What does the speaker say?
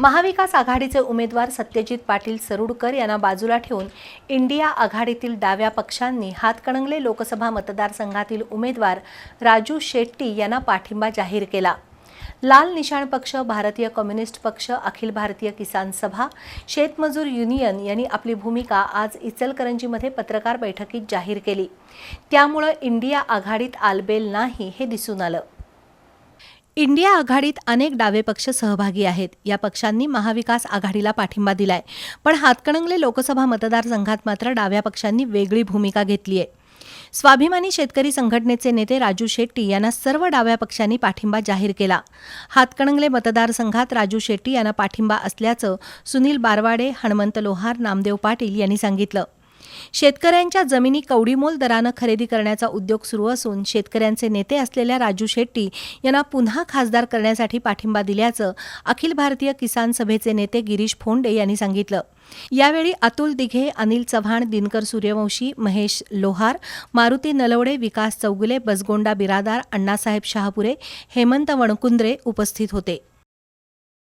महाविकास आघाडीचे उमेदवार सत्यजित पाटील सरुडकर यांना बाजूला ठेवून इंडिया आघाडीतील डाव्या पक्षांनी हातकणंगले लोकसभा मतदारसंघातील उमेदवार राजू शेट्टी यांना पाठिंबा जाहीर केला. लाल निशाण पक्ष भारतीय कम्युनिस्ट पक्ष अखिल भारतीय किसान सभा शेतमजूर युनियन यांनी आपली भूमिका आज इचलकरंजीमध्ये पत्रकार बैठकीत जाहीर केली. त्यामुळं इंडिया आघाडीत आलबेल नाही हे दिसून आलं. इंडिया आघाडीत अनेक डावे पक्ष सहभागी आहेत. या पक्षांनी महाविकास आघाडीला पाठिंबा दिलाय. पण हातकणंगले लोकसभा मतदारसंघात मात्र डाव्या पक्षांनी वेगळी भूमिका घेतली आहे. स्वाभिमानी शेतकरी संघटनेचे नेते राजू शेट्टी यांना सर्व डाव्या पक्षांनी पाठिंबा जाहीर केला. हातकणंगले मतदारसंघात राजू शेट्टी यांना पाठिंबा असल्याचं सुनील बारवाडे हणमंत लोहार नामदेव पाटील यांनी सांगितलं. शेतकऱ्यांच्या जमिनी कवडीमोल दरानं खरेदी करण्याचा उद्योग सुरू असून शेतकऱ्यांचे नेते असलेल्या राजू शेट्टी यांना पुन्हा खासदार करण्यासाठी पाठिंबा दिल्याचं अखिल भारतीय किसान सभेचे नेते गिरीश फोंडे यांनी सांगितलं. यावेळी अतुल दिघे अनिल चव्हाण दिनकर सूर्यवंशी महेश लोहार मारुती नलवडे विकास चौगुले बसगोंडा बिरादार अण्णासाहेब शहापुरे हेमंत वणकुंद्रे उपस्थित होते.